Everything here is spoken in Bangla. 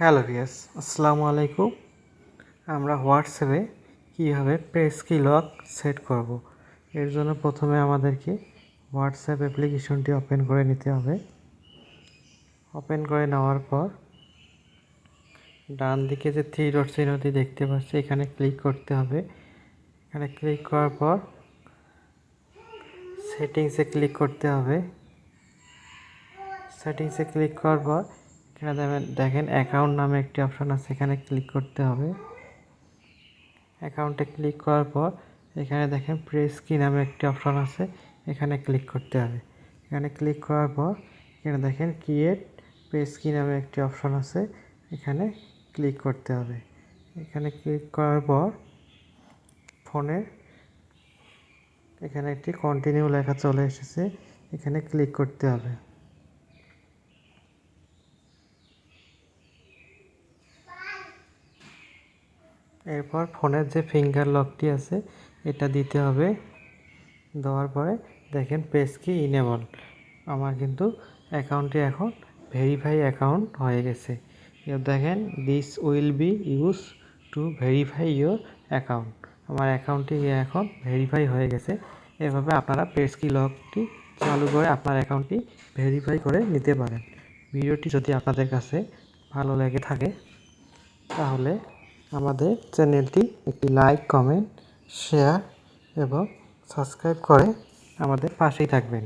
হ্যালো আসসালামু আলাইকুম। আমরা হোয়াটসঅ্যাপে কীভাবে প্রেস কি লক সেট করব। এর জন্য প্রথমে আমাদেরকে হোয়াটসঅ্যাপ অ্যাপ্লিকেশনটি ওপেন করে নিতে হবে। ওপেন করে নেওয়ার পর ডান দিকে যে থ্রি ডট চিহ্নটি দেখতে পাচ্ছি, এখানে ক্লিক করতে হবে। এখানে ক্লিক করার পর সেটিংসে ক্লিক করতে হবে। সেটিংসে ক্লিক করার পর এখানে দেখেন দেখেন অ্যাকাউন্ট নামে একটি অপশান আছে, এখানে ক্লিক করতে হবে। অ্যাকাউন্টে ক্লিক করার পর এখানে দেখেন প্রেস কি নামে একটি অপশান আছে, এখানে ক্লিক করতে হবে। এখানে ক্লিক করার পর এখানে দেখেন ক্রিয়েট প্রেস কি নামে একটি অপশান আছে, এখানে ক্লিক করতে হবে। এখানে ক্লিক করার পর ফোনে এখানে একটি কন্টিনিউ লেখা চলে এসেছে, এখানে ক্লিক করতে হবে। এরপর ফোনের যে ফিঙ্গার লকটি আছে, এটা দিতে হবে। দেওয়ার পরে দেখেন পেজ কি ইনেবল আমার কিন্তু অ্যাকাউন্টটি এখন ভেরিফাই অ্যাকাউন্ট হয়ে গেছে। দেখেন this will be use to verify your account আমার অ্যাকাউন্টটি এখন ভেরিফাই হয়ে গেছে। এভাবে আপনারা পেজ কি লকটি চালু করে আপনার অ্যাকাউন্টটি ভেরিফাই করে নিতে পারেন। ভিডিওটি যদি আপনাদের কাছে ভালো লেগে থাকে, তাহলে আমাদের চ্যানেলটি একটি লাইক কমেন্ট শেয়ার এবং সাবস্ক্রাইব করে আমাদের পাশেই থাকবেন।